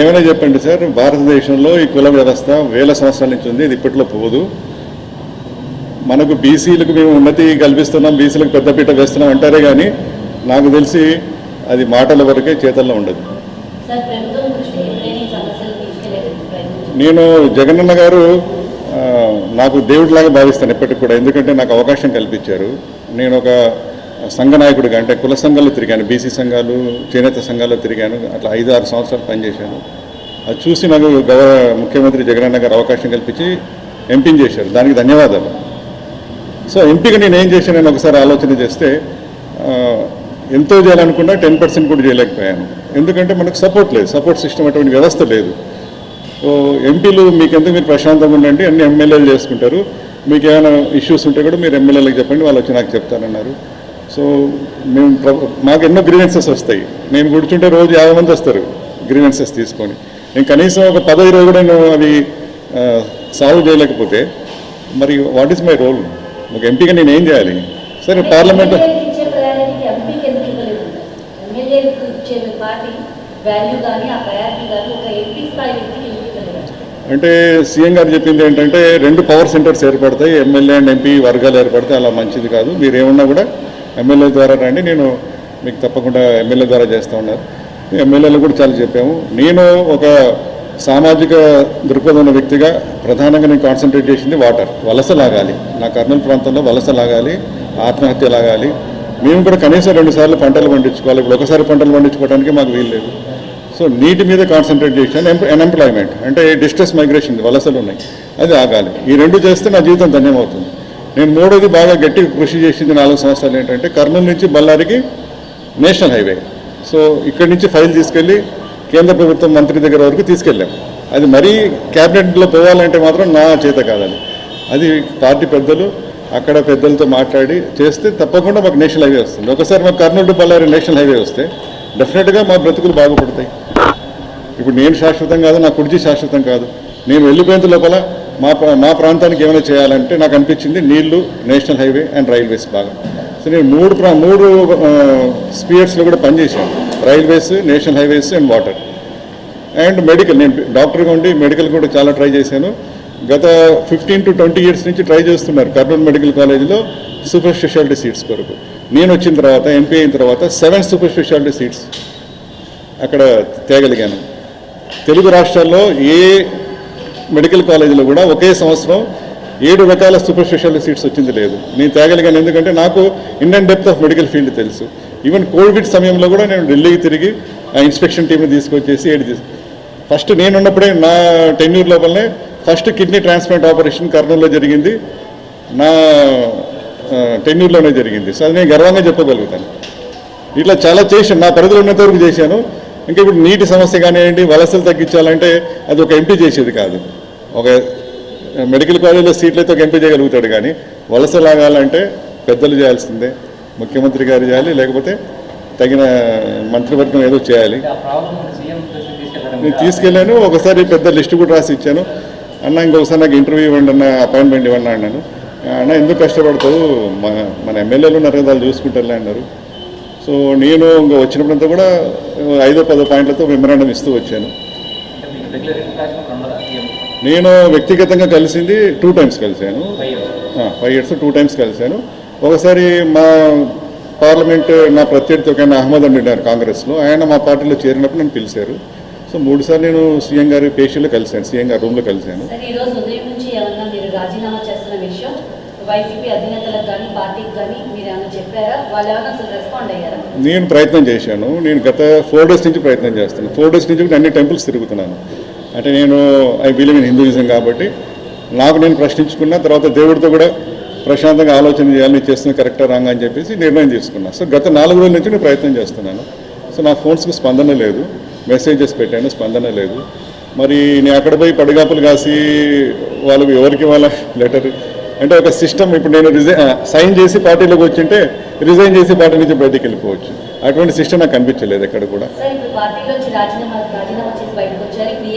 ఏమైనా చెప్పండి సార్? భారతదేశంలో ఈ కుల వ్యవస్థ వేల సంవత్సరాల నుంచి ఉంది ఇది ఇప్పట్లో పోదు. మనకు బీసీలకు మేము ఉన్నతి కల్పిస్తున్నాం బీసీలకు పెద్దపీట వేస్తున్నాం అంటారే కానీ నాకు తెలిసి అది మాటల వరకే చేతల్లో ఉండదు. నేను జగనన్న గారు నాకు దేవుడిలాగా భావిస్తాను ఎప్పటికి కూడా ఎందుకంటే నాకు అవకాశం కల్పించారు. నేను ఒక సంఘ నాయకుడిగా అంటే కుల సంఘాలు తిరిగాను బీసీ సంఘాలు చేనేత సంఘాల్లో తిరిగాను అట్లా ఐదు ఆరు సంవత్సరాలు పనిచేశాను. అది చూసి నాకు గౌరవ ముఖ్యమంత్రి జగనన్న గారు అవకాశం కల్పించి ఎంపీని చేశారు. దానికి ధన్యవాదాలు. సో ఎంపీగా నేను ఏం చేశాను నేను ఒకసారి ఆలోచన చేస్తే ఎంతో చేయాలనుకున్నా టెన్ పర్సెంట్ కూడా చేయలేకపోయాను. ఎందుకంటే మనకు సపోర్ట్ లేదు. సపోర్ట్ సిస్టమ్ అటువంటి వ్యవస్థ లేదు. ఎంపీలు మీకు ఎందుకు మీరు ప్రశాంతంగా ఉండండి అన్ని ఎమ్మెల్యేలు చేసుకుంటారు. మీకు ఏమైనా ఇష్యూస్ ఉంటే కూడా మీరు ఎమ్మెల్యేలకు చెప్పండి వాళ్ళు వచ్చి నాకు చెప్తారన్నారు. సో మేము మాకు ఎన్నో గ్రీవెన్సెస్ వస్తాయి. నేను కూర్చుంటే రోజు యాభై మంది వస్తారు గ్రీవెన్సెస్ తీసుకొని. నేను కనీసం ఒక పదో ఇరవై కూడా నేను అవి సాల్వ్ చేయలేకపోతే మరి వాట్ ఈస్ మై రోల్ ఒక ఎంపీగా నేను ఏం చేయాలి? సరే పార్లమెంట్ అంటే సీఎం గారు చెప్పింది ఏంటంటే రెండు పవర్ సెంటర్స్ ఏర్పడతాయి. ఎమ్మెల్యే అండ్ ఎంపీ వర్గాలు ఏర్పడతాయి అలా మంచిది కాదు. మీరు ఏమన్నా కూడా ఎమ్మెల్యే ద్వారా రండి నేను మీకు తప్పకుండా ఎమ్మెల్యే ద్వారా చేస్తూ ఉన్నారు. ఎమ్మెల్యేలు కూడా చాలా చెప్పాము. నేను ఒక సామాజిక దృక్పథం ఉన్న వ్యక్తిగా ప్రధానంగా నేను కాన్సన్ట్రేట్ చేసింది వాటర్ వలస లాగాలి. నా కర్నూలు ప్రాంతంలో వలస లాగాలి ఆత్మహత్య లాగాలి. మేము కూడా కనీసం రెండుసార్లు పంటలు పండించుకోవాలి. ఇప్పుడు ఒకసారి పంటలు పండించుకోవడానికి మాకు వీలు లేదు. సో నీటి మీద కాన్సన్ట్రేట్ చేశాను అన్ఎంప్లాయ్మెంట్ అంటే డిస్ట్రెస్ మైగ్రేషన్ వలసలు ఉన్నాయి. అది ఆగాలి. ఈ రెండు చేస్తే నా జీవితం ధన్యమవుతుంది. నేను మూడోది బాగా గట్టిగా కృషి చేసింది నాలుగు సంవత్సరాలు ఏంటంటే కర్నూలు నుంచి బళ్ళారికి నేషనల్ హైవే. సో ఇక్కడి నుంచి ఫైల్ తీసుకెళ్ళి కేంద్ర ప్రభుత్వం మంత్రి దగ్గర వరకు తీసుకెళ్ళాం. అది మరీ క్యాబినెట్లో పోవాలంటే మాత్రం నా చేత కాదని అది పార్టీ పెద్దలు అక్కడ పెద్దలతో మాట్లాడి చేస్తే తప్పకుండా మాకు నేషనల్ హైవే వస్తుంది. ఒకసారి మాకు కర్నూలు బళ్ళారి నేషనల్ హైవే వస్తే డెఫినెట్గా మా బ్రతుకులు బాగుపడతాయి. ఇప్పుడు నేను శాశ్వతం కాదు నా కుర్చీ శాశ్వతం కాదు. నేను వెళ్ళిపోయేంత లోపల మా ప్రా- మా ప్రాంతానికి ఏమైనా చేయాలంటే నాకు అనిపించింది నీళ్ళు నేషనల్ హైవే అండ్ రైల్వేస్ బాగా. సో నేను మూడు ప్రా మూడు స్పీయర్స్లో కూడా పనిచేశాను. Railways national highways and water. And medical నేను డాక్టర్గా ఉండి మెడికల్ కూడా చాలా ట్రై చేశాను. గత ఫిఫ్టీన్ టు ట్వంటీ ఇయర్స్ నుంచి ట్రై చేస్తున్నారు కర్నూలు మెడికల్ కాలేజీలో సూపర్ స్పెషాలిటీ సీట్స్ కొరకు. నేను వచ్చిన తర్వాత ఎంపీ అయిన తర్వాత సెవెన్ సూపర్ స్పెషాలిటీ సీట్స్ అక్కడ తేగలిగాను. తెలుగు రాష్ట్రాల్లో ఏ మెడికల్ కాలేజీలో కూడా ఒకే సంవత్సరం ఏడు రకాల సూపర్ స్పెషాలిటీ సీట్స్ వచ్చింది లేదు. నేను తేగలిగాను ఎందుకంటే నాకు Indian depth of medical field తెలుసు. ఈవెన్ కోవిడ్ సమయంలో కూడా నేను ఢిల్లీకి తిరిగి ఆ ఇన్స్పెక్షన్ టీంని తీసుకొచ్చేసి ఏడు తీసు ఫస్ట్ నేనున్నప్పుడే నా టెన్యూర్ లోపలనే ఫస్ట్ కిడ్నీ ట్రాన్స్ప్లాంట్ ఆపరేషన్ కర్నూలులో జరిగింది. నా టెన్యూర్లోనే జరిగింది. సో అది నేను గర్వంగా చెప్పగలుగుతాను. ఇట్లా చాలా చేశాను. నా పరిధిలో ఉన్నంత వరకు చేశాను. ఇంకా ఇప్పుడు నీటి సమస్య కానివ్వండి వలసలు తగ్గించాలంటే అది ఒక ఎంపీ చేసేది కాదు. ఒక మెడికల్ కాలేజీలో సీట్లు అయితే ఒక ఎంపీ చేయగలుగుతాడు కానీ వలస లాగాలంటే పెద్దలు చేయాల్సిందే. ముఖ్యమంత్రి గారు చేయాలి లేకపోతే తగిన మంత్రివర్గం ఏదో చేయాలి. నేను తీసుకెళ్ళాను ఒకసారి పెద్ద లిస్ట్ కూడా రాసి ఇచ్చాను. అన్న ఇంకొకసారి నాకు ఇంటర్వ్యూ ఇవ్వండి అన్న అపాయింట్మెంట్ ఇవ్వండి అన్నాను. అన్న ఎందుకు కష్టపడతావు? మన మన ఎమ్మెల్యేలు ఉన్నారు కదా వాళ్ళు చూసుకుంటారులే అన్నారు. సో నేను ఇంకా వచ్చినప్పుడంతా కూడా ఐదో పదో పాయింట్లతో మెమరాండం ఇస్తూ వచ్చాను. నేను వ్యక్తిగతంగా కలిసింది టూ టైమ్స్ కలిశాను. ఫైవ్ ఇయర్స్ టూ టైమ్స్ కలిశాను. ఒకసారి మా పార్లమెంట్ నా ప్రత్యర్థి ఒక ఆయన అహ్మద్ అని ఉన్నారు కాంగ్రెస్లో. ఆయన మా పార్టీలో చేరినప్పుడు నన్ను పిలిచారు. సో మూడుసార్లు నేను సీఎం గారి పేషీలో కలిశాను సీఎం గారి రూమ్లో కలిశాను. నేను ప్రయత్నం చేశాను. నేను గత ఫోర్ డేస్ నుంచి ప్రయత్నం చేస్తున్నాను. ఫోర్ డేస్ నుంచి అన్ని టెంపుల్స్ తిరుగుతున్నాను. అంటే నేను ఐ బిలీవ్ ఇన్ హిందూయిజం కాబట్టి నాకు నేను ప్రశ్నించుకున్న తర్వాత దేవుడితో కూడా ప్రశాంతంగా ఆలోచన చేయాలి నేను చేస్తున్న కరెక్టా రాంగ్ అని చెప్పేసి నిర్ణయం తీసుకున్నాను సో గత నాలుగు రోజుల నుంచి నేను ప్రయత్నం చేస్తున్నాను. సో నా ఫోన్స్కి స్పందన లేదు. మెసేజెస్ పెట్టాను స్పందన లేదు. మరి నేను అక్కడ పోయి పడిగాపులు కాసి వాళ్ళకి ఎవరికి వాళ్ళ లెటర్? అంటే ఒక సిస్టమ్ ఇప్పుడు నేను రిజైన్ సైన్ చేసి పార్టీలోకి వచ్చింటే రిజైన్ చేసి పార్టీ నుంచి బయటికి వెళ్ళిపోవచ్చు. అటువంటి సిస్టమ్ నాకు కనిపించలేదు ఎక్కడ కూడా.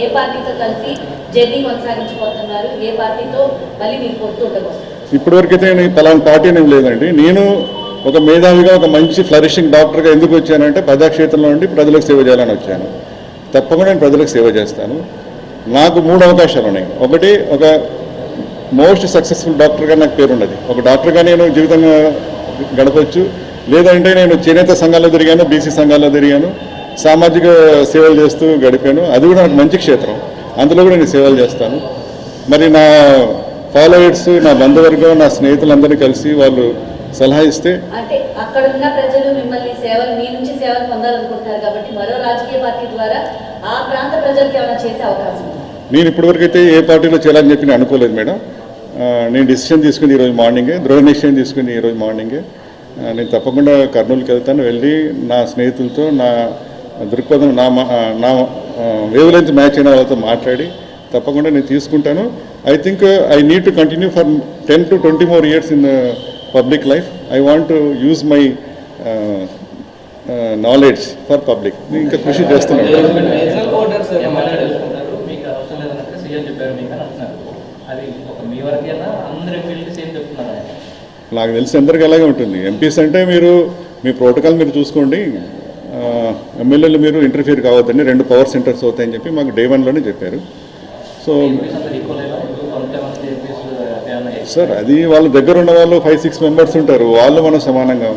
ఏ పార్టీతో కలిసి జర్నీ కొనసాగించబోతున్నారు ఏ పార్టీతో మళ్ళీ మీరు పొత్తు ఉండబోతున్నారు? ఇప్పటివరకైతే నేను పలానా పార్టీ అనేం లేదండి. నేను ఒక మేధావిగా ఒక మంచి ఫ్లరిషింగ్ డాక్టర్గా ఎందుకు వచ్చానంటే ప్రజాక్షేత్రంలో నుండి ప్రజలకు సేవ చేయాలని వచ్చాను. తప్పకుండా నేను ప్రజలకు సేవ చేస్తాను. నాకు మూడు అవకాశాలు ఉన్నాయి. ఒకటి ఒక మోస్ట్ సక్సెస్ఫుల్ డాక్టర్గా నాకు పేరు ఉన్నది ఒక డాక్టర్గా నేను జీవితంగా గడపచ్చు. లేదంటే నేను చేనేత సంఘాల్లో తిరిగాను బీసీ సంఘాల్లో తిరిగాను. సామాజిక సేవలు చేస్తూ గడిపాను. అది కూడా నాకు మంచి క్షేత్రం. అందులో కూడా నేను సేవలు చేస్తాను. మరి నా ఫాలోవర్స్ నా బంధువర్గం నా స్నేహితులందరినీ కలిసి వాళ్ళు సలహా ఇస్తే అంటే అక్కడ ఉన్న ప్రజలు మిమ్మల్ని సేవలు మీ నుంచి సేవలు పొందాలనుకుంటున్నారు కాబట్టి మరో రాజకీయ పార్టీ ద్వారా ఆ ప్రాంత ప్రజలకు ఏమైనా చేసే అవకాశం ఉందా? నేను ఇప్పటివరకు అయితే ఏ పార్టీలో చేయాలని చెప్పి నేను అనుకోలేదు మేడం. నేను డిసిషన్ తీసుకుంది ఈరోజు మార్నింగే దృఢ నిశ్చయం తీసుకుంది ఈరోజు మార్నింగే. నేను తప్పకుండా కర్నూలుకి వెళ్తాను. వెళ్ళి నా స్నేహితులతో నా దృక్పథం నా నా వేవ్ లెంత్ మ్యాచ్ అయిన వాళ్ళతో మాట్లాడి తప్పకుండా నేను తీసుకుంటాను. I think I need to continue for ten to twenty more years in public life I want to use my knowledge for public ఇంకా కృషి చేస్తున్నాను. నాకు తెలిసి అందరికీ అలాగే ఉంటుంది. ఎంపీస్ అంటే మీరు మీ ప్రోటోకాల్ మీరు చూసుకోండి. ఎమ్మెల్యేలు మీరు ఇంటర్ఫియర్ కావద్దని రెండు పవర్ సెంటర్స్ అవుతాయని చెప్పి మాకు డే వన్లోనే చెప్పారు. సో సార్ అది వాళ్ళ దగ్గర ఉన్న వాళ్ళు ఫైవ్ సిక్స్ మెంబర్స్ ఉంటారు వాళ్ళు మనం సమానంగా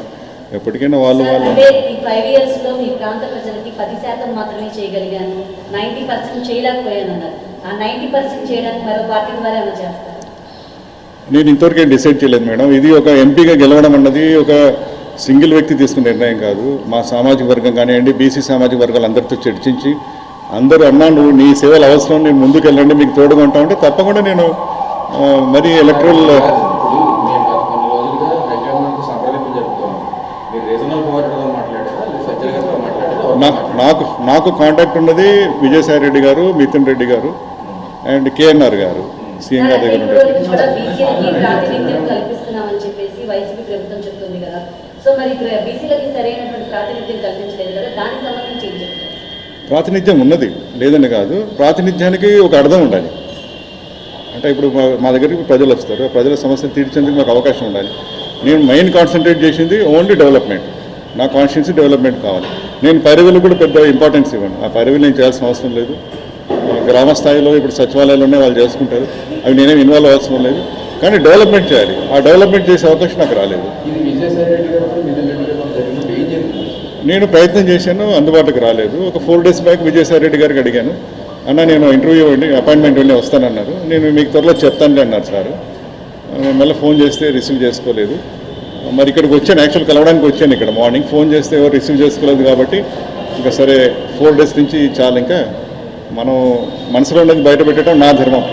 ఎప్పటికైనా వాళ్ళు వాళ్ళు అంటే ఈ ఫైవ్ ఇయర్స్లో మీ ప్రాంత ప్రజలకి పది శాతం మాత్రమే చేయగలిగాను నైంటీ పర్సెంట్ చేయలేకపోయాను అన్నారు ఆ నైంటీ పర్సెంట్ చేయడానికి మరో పార్టీ ద్వారా ఏమైనా చేస్తారు? నేను ఇంతవరకు డిసైడ్ చేయలేదు మేడం ఇది ఒక ఎంపీగా గెలవడం అన్నది ఒక సింగిల్ వ్యక్తి తీసుకున్న నిర్ణయం కాదు. మా సామాజిక వర్గం కానివ్వండి బీసీ సామాజిక వర్గాలు అందరితో చర్చించి అందరూ అన్నా నువ్వు నీ సేవలు అవసరం నేను ముందుకు వెళ్ళండి మీకు తోడుగా ఉంటామంటే తప్పకుండా నేను మరి ఎలక్ట్రల్? నాకు నాకు కాంటాక్ట్ ఉన్నది విజయసాయి రెడ్డి గారు మిథున్ రెడ్డి గారు అండ్ కేఎన్ఆర్ గారు సీఎం గారి దగ్గర ఉంటారు కూడా బీసీలకి ప్రాతినిధ్యం కల్పిస్తున్నామని చెప్పేసి వైసీపీ ప్రభుత్వం చెప్తుంది కదా సో మరి బీసీలకి సరైనటువంటి ప్రాతినిధ్యం కల్పించలేదు కదా దానికి సంబంధించి ఏం చెప్తారు? ప్రాతినిధ్యం ఉన్నది లేదని కాదు. ప్రాతినిధ్యానికి ఒక అర్థం ఉండాలి. అంటే ఇప్పుడు మా- మా దగ్గరికి ప్రజలు వస్తారు. ఆ ప్రజల సమస్యలు తీర్చేందుకు మాకు అవకాశం ఉండాలి. నేను మెయిన్ కాన్సన్ట్రేట్ చేసింది ఓన్లీ డెవలప్మెంట్ నా కాన్స్టిట్యూన్సీ డెవలప్మెంట్ కావాలి. నేను పరివిలు కూడా పెద్ద ఇంపార్టెన్స్ ఇవ్వను. ఆ పరివిలు నేను చేయాల్సిన అవసరం లేదు. గ్రామ స్థాయిలో ఇప్పుడు సచివాలయాలు వాళ్ళు చేసుకుంటారు. అవి నేనేం ఇన్వాల్వ్ అవసరం లేదు. కానీ డెవలప్మెంట్ చేయాలి. ఆ డెవలప్మెంట్ చేసే అవకాశం నాకు రాలేదు ఇది విజయసాయి రెడ్డి గారు మిథున్ రెడ్డి గారు జరిగినప్పుడు ఏం జరిగింది నేను ప్రయత్నం చేశాను అందుబాటులోకి రాలేదు. ఒక ఫోర్ డేస్ బ్యాక్ విజయసాయిరెడ్డి గారికి అడిగాను. అన్న నేను ఇంటర్వ్యూ వెళ్ళి అపాయింట్మెంట్ వెళ్ళి వస్తానన్నారు. నేను మీకు త్వరలో చెప్తానులే అన్నారు సార్. మళ్ళీ ఫోన్ చేస్తే రిసీవ్ చేసుకోలేదు. మరి ఇక్కడికి వచ్చాను యాక్చువల్ కలవడానికి వచ్చాను ఇక్కడ మార్నింగ్ ఫోన్ చేస్తే ఎవరు రిసీవ్ చేసుకోలేదు కాబట్టి ఇంకా సరే ఫోర్ డేస్ నుంచి చాలు ఇంకా మనం మనసులో ఉన్నది బయట పెట్టడం నా ధర్మం.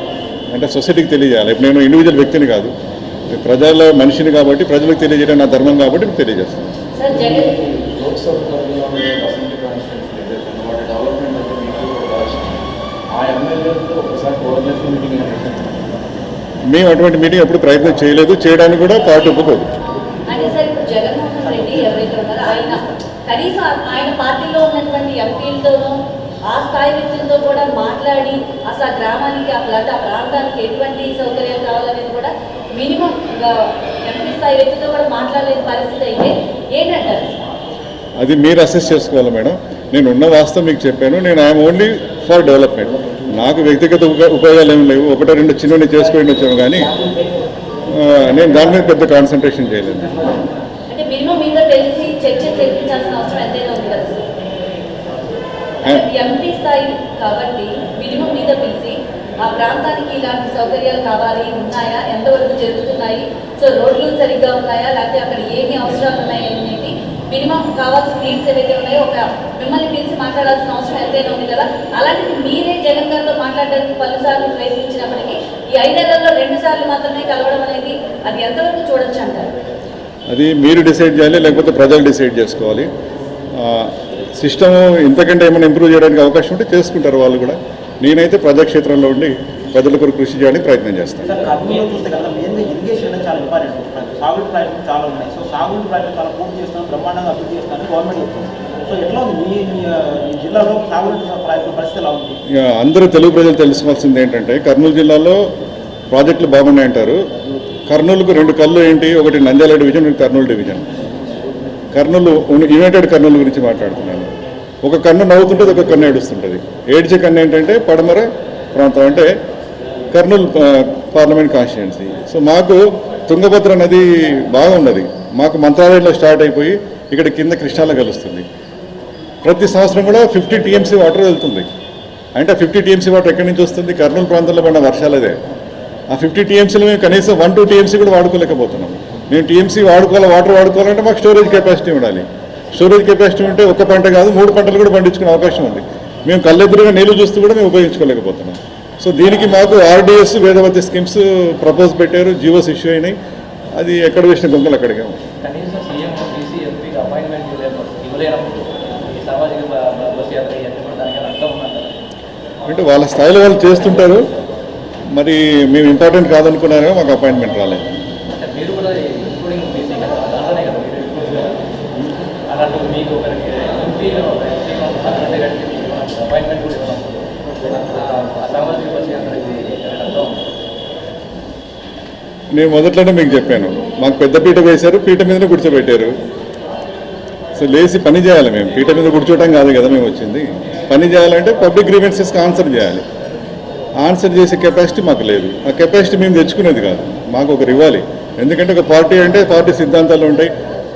అంటే సొసైటీకి తెలియజేయాలి ఇప్పుడు నేను ఇండివిజువల్ వ్యక్తిని కాదు. ప్రజల మనిషిని కాబట్టి ప్రజలకు తెలియజేయడం నా ధర్మం కాబట్టి తెలియజేస్తాను. లోక్సభ పరిధిలో ఉండే అసెంబ్లీ కాన్స్టిట్యూన్సీ ఏదైతే వాటి డెవలప్మెంట్ అంటే మీకు. ఆ ఎమ్మెల్యేలతో ఒకసారి కోఆర్డినేషన్ మీటింగ్ మేము అటువంటి మీటింగ్ ఎప్పుడు ప్రయత్నం చేయలేదు. చేయడానికి కూడా పార్టీ ఒప్పుకోదు. అంటే సార్ ఇప్పుడు జగన్మోహన్ రెడ్డి ఎవరైతే ఉన్నారో ఆయన కనీసం ఆయన పార్టీలో ఉన్నటువంటి ఎంపీలతోనూ ఆ స్థాయి వ్యక్తులతో కూడా మాట్లాడి అసలు ఆ గ్రామానికి ఆ ప్రాంతానికి ఎటువంటి సౌకర్యాలు కావాలనేది కూడా మినిమం ఎంపీ స్థాయి వ్యక్తితో కూడా మాట్లాడలేని పరిస్థితి అయితే ఏంటంటారు? అది మీరు అసెస్ చేసుకోవాలి మేడం. నేను ఉన్న వాస్తవం మీకు చెప్పాను. నేను ఐఎమ్ ఓన్లీ ఫర్ డెవలప్మెంట్ నాకు వ్యక్తిగత ఉప- ఉపయోగాలు ఏమి లేవు. ఒకటో రెండు చిన్నవి చేసుకొని వచ్చాము కానీ నేను దాని మీద పెద్ద కాన్సన్ట్రేషన్ చేయలేదు. ఎంపీ స్థాయి కాబట్టి మినిమం మీద పిలిచి ఆ ప్రాంతానికి ఇలాంటి సౌకర్యాలు కావాలి ఉన్నాయా? ఎంతవరకు జరుగుతున్నాయి? సో రోడ్లు సరిగ్గా ఉన్నాయా? లేకపోతే అక్కడ ఏమి అవసరాలు ఉన్నాయి మినిమం కావాల్సిన నీడ్స్ ఏవైతే ఉన్నాయో ఒక మిమ్మల్ని పిలిచి మాట్లాడాల్సిన అవసరం ఎంతైనా ఉంది కదా? అలాంటిది మీరే జగన్ గారితో మాట్లాడడానికి పలుసార్లు ప్రయత్నించినప్పటికీ ఈ ఐదేళ్ళలో రెండు సార్లు మాత్రమే కలవడం అనేది అది ఎంతవరకు చూడొచ్చు అంటారు? అది మీరు డిసైడ్ చేయాలి లేకపోతే ప్రజలు డిసైడ్ చేసుకోవాలి. సిస్టమ్ ఇంతకంటే ఏమైనా ఇంప్రూవ్ చేయడానికి అవకాశం ఉంటే చేసుకుంటారు వాళ్ళు కూడా. నేనైతే ప్రజాక్షేత్రంలో ఉండి ప్రజల కొరకు కృషి చేయడానికి ప్రయత్నం చూస్తే అందరూ తెలుగు ప్రజలు తెలుసుకోవాల్సింది ఏంటంటే కర్నూలు జిల్లాలో ప్రాజెక్టులు బాగున్నాయంటారు కర్నూలుకు రెండు కళ్ళు ఏంటి? ఒకటి నంద్యాల డివిజన్ ఒకటి కర్నూలు డివిజన్. కర్నూలు యునైటెడ్ కర్నూలు గురించి మాట్లాడుతున్నాను. ఒక కన్ను నవ్వుతుంటుంది ఒక కన్ను ఏడుస్తుంటుంది. ఏడ్చే కన్ను ఏంటంటే పడమర ప్రాంతం. అంటే కర్నూలు పార్లమెంట్ కాన్స్టిట్యున్సీ సో మాకు తుంగభద్ర నది బాగున్నది. మాకు మంత్రాలయంలో స్టార్ట్ అయిపోయి ఇక్కడ కింద కృష్ణాలో కలుస్తుంది. ప్రతి సంవత్సరం కూడా ఫిఫ్టీ టీఎంసీ వాటర్ వెళ్తుంది. అంటే ఫిఫ్టీ టీఎంసీ వాటర్ ఎక్కడి నుంచి వస్తుంది? కర్నూలు ప్రాంతంలో పడిన వర్షాలదే. ఆ ఫిఫ్టీ టీఎంసీలు మేము కనీసం వన్ టూ టీఎంసీ కూడా వాడుకోలేకపోతున్నాం. మేము టీఎంసీ వాడుకోవాలి వాటర్ వాడుకోవాలంటే మాకు స్టోరేజ్ కెపాసిటీ ఉండాలి. స్టోరేజ్ కెపాసిటీ ఉంటే ఒక పంట కాదు మూడు పంటలు కూడా పండించుకునే అవకాశం ఉంది. మేము కళ్ళెదురుగా నీళ్ళు చూస్తూ కూడా మేము ఉపయోగించుకోలేకపోతున్నాం. సో దీనికి మాకు ఆర్డీఎస్ వేదవతి స్కీమ్స్ ప్రపోజ్ పెట్టారు జీవోస్ ఇష్యూ అయినాయి. అది ఎక్కడ వేసిన గొంగలు అక్కడికే అంటే వాళ్ళ స్థాయిలో వాళ్ళు చేస్తుంటారు. మరి మేము ఇంపార్టెంట్ కాదనుకున్నారేమో మాకు అపాయింట్మెంట్ రాలేదు అంటే మీరు కూడా ఇంక్లూడింగ్ బీసీ కదా దాంట్లోనే కదా మీరు include కదా. అలాంటి మీకు ఒకరికి ఎంపీలో ఒక ఎంపీ పార్లమెంట్ గారికి మీకు అపాయింట్మెంట్ కూడా ఇవ్వడం ఆ సామాజిక బస్ యాత్ర ఇది అర్థం ఉంది. నేను మొదట్లోనే మీకు చెప్పాను. మాకు పెద్ద పీట వేశారు పీట మీదనే కూర్చోబెట్టారు. సో లేచి పని చేయాలి మేము. పీట మీద కూర్చోవటం కాదు కదా మేము వచ్చింది. పని చేయాలంటే పబ్లిక్ గ్రీవెన్సెస్కి ఆన్సర్ చేయాలి. ఆన్సర్ చేసే కెపాసిటీ మాకు లేదు. ఆ కెపాసిటీ మేము తెచ్చుకునేది కాదు. మాకు ఒకరు ఇవ్వాలి ఎందుకంటే ఒక పార్టీ అంటే పార్టీ సిద్ధాంతాలు ఉంటాయి.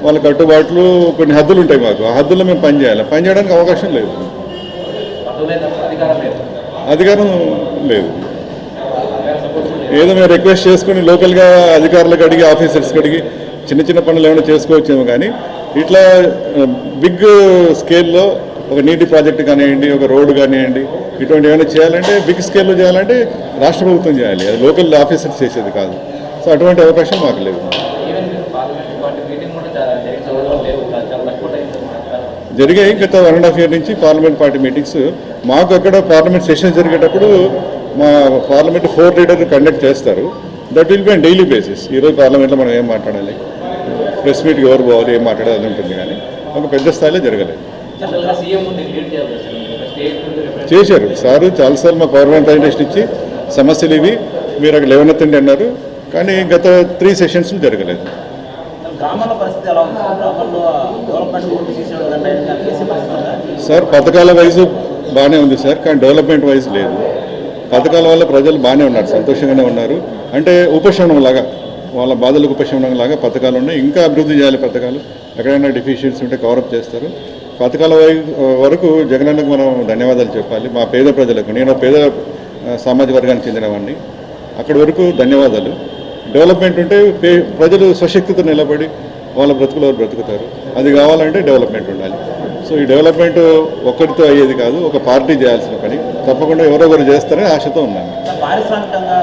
వాళ్ళ కట్టుబాట్లు కొన్ని హద్దులు ఉంటాయి మాకు. ఆ హద్దుల్లో మేము పని చేయాలి. పని చేయడానికి అవకాశం లేదు. అధికారం లేదు అధికారం లేదు అధికార సపోర్ట్ కూడా లేదు ఏదో మేము రిక్వెస్ట్ చేసుకుని లోకల్గా అధికారులకు అడిగి ఆఫీసర్స్కి అడిగి చిన్న చిన్న పనులు ఏమైనా చేసుకోవచ్చేమో కానీ ఇట్లా బిగ్ స్కేల్లో ఒక నీటి ప్రాజెక్ట్ కానివ్వండి ఒక రోడ్డు కానివ్వండి ఇటువంటి ఏమైనా చేయాలంటే బిగ్ స్కేల్లో చేయాలంటే రాష్ట్ర ప్రభుత్వం చేయాలి. అది లోకల్ ఆఫీసర్స్ చేసేది కాదు. సో అటువంటి అవకాశం మాకు లేదు. జరిగాయి. గత వన్ అండ్ హాఫ్ ఇయర్ నుంచి పార్లమెంట్ పార్టీ మీటింగ్స్ మాకు అక్కడ పార్లమెంట్ సెషన్ జరిగేటప్పుడు మా పార్లమెంట్ ఫోర్ లీడర్ కండక్ట్ చేస్తారు. That will be on daily basis ఈరోజు పార్లమెంట్లో మనం ఏం మాట్లాడాలి? ప్రెస్ మీట్కి ఎవరు పోవాలి ఏం మాట్లాడాలి ఉంటుంది కానీ ఒక పెద్ద స్థాయిలో జరగలేదు. చేశారు. సారు చాలాసార్లు మా గవర్నమెంట్ ప్రజెంటేషన్ ఇచ్చి సమస్యలు ఇవి మీరు అక్కడ లేవనెత్తండి అన్నారు. కానీ గత త్రీ సెషన్స్ జరగలేదు? సార్ పథకాల వైజు బాగానే ఉంది సార్ కానీ డెవలప్మెంట్ వైజ్ లేదు. పథకాల వల్ల ప్రజలు బాగానే ఉన్నారు సంతోషంగానే ఉన్నారు. అంటే ఉపశమనం లాగా వాళ్ళ బాధలకు ఉపశమనం లాగా పథకాలు ఉన్నాయి. ఇంకా అభివృద్ధి చేయాలి పథకాలు. ఎక్కడైనా డిఫిషియన్సీ ఉంటే కవరప్ చేస్తారు. పథకాల వరకు జగనన్నకు మనం ధన్యవాదాలు చెప్పాలి. మా పేద ప్రజలకు నేను పేద సామాజిక వర్గానికి చెందినవాడిని. అక్కడి వరకు ధన్యవాదాలు. డెవలప్మెంట్ ఉంటే పే ప్రజలు స్వశక్తితో నిలబడి వాళ్ళ బ్రతుకులో బ్రతుకుతారు. అది కావాలంటే డెవలప్మెంట్ ఉండాలి. సో ఈ డెవలప్మెంట్ ఒక్కరితో అయ్యేది కాదు ఒక పార్టీ చేయాల్సిన పని. తప్పకుండా ఎవరో ఒకరు చేస్తారని ఆశతో ఉన్నాను. పారిశ్రామికంగా